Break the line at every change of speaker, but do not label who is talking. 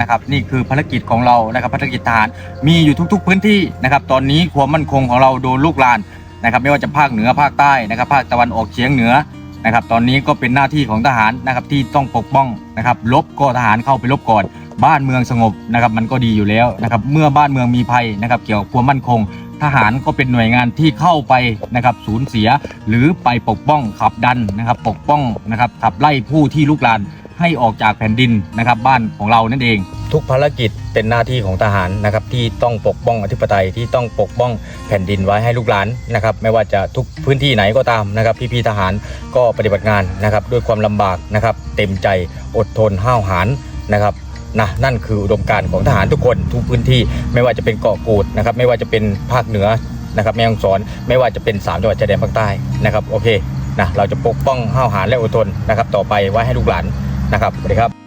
นะครับนี่คือภารกิจของเรานะครับภารกิจทหารมีอยู่ทุก ๆ พื้นที่นะครับตอนนี้ความมั่นคงของเราโดนลูกลานนะครับไม่ว่าจะภาคเหนือภาคใต้นะครับภาคตะวันออกเฉียงเหนือนะครับตอนนี้ก็เป็นหน้าที่ของทหารนะครับที่ต้องปกป้องนะครับลบก็ทหารเข้าไปลบก่อนบ้านเมืองสงบนะครับมันก็ดีอยู่แล้วนะครับเมื่อบ้านเมืองมีภัยนะครับเกี่ยวกับความมั่นคง ทหารก็เป็นหน่วยงานที่เข้าไปนะครับสูญเสียหรือไปปกป้องขับดันนะครับปกป้องนะครับขับไล่ผู้ที่ลุกลาน ให้ออกจากแผ่นดินนะครับบ้านของเรานั่นเอง ทุกภารกิจเป็นหน้าที่ของทหารนะครับที่ต้องปกป้องอธิปไตยที่ต้องปกป้องแผ่นดินไว้ให้ลูกหลานนะครับไม่ว่าจะทุกพื้นที่ไหนก็ตามนะครับพี่ๆทหารก็ปฏิบัติงานนะครับด้วยความลำบากนะครับเต็มใจอดทนห้าวหาญนะครับนะนั่นคืออุดมการณ์ของทหารทุกคนทุกพื้นที่ไม่ว่าจะเป็นเกาะกูดนะครับไม่ว่าจะเป็นภาคเหนือนะครับแม่ฮ่องสอนไม่ว่าจะเป็นสามจังหวัดชายแดนภาคใต้นะครับโอเคนะเราจะปกป้องห้าวหาญและอดทนนะครับต่อไปไว้ให้ลูกหลาน นะครับสวัสดีครับ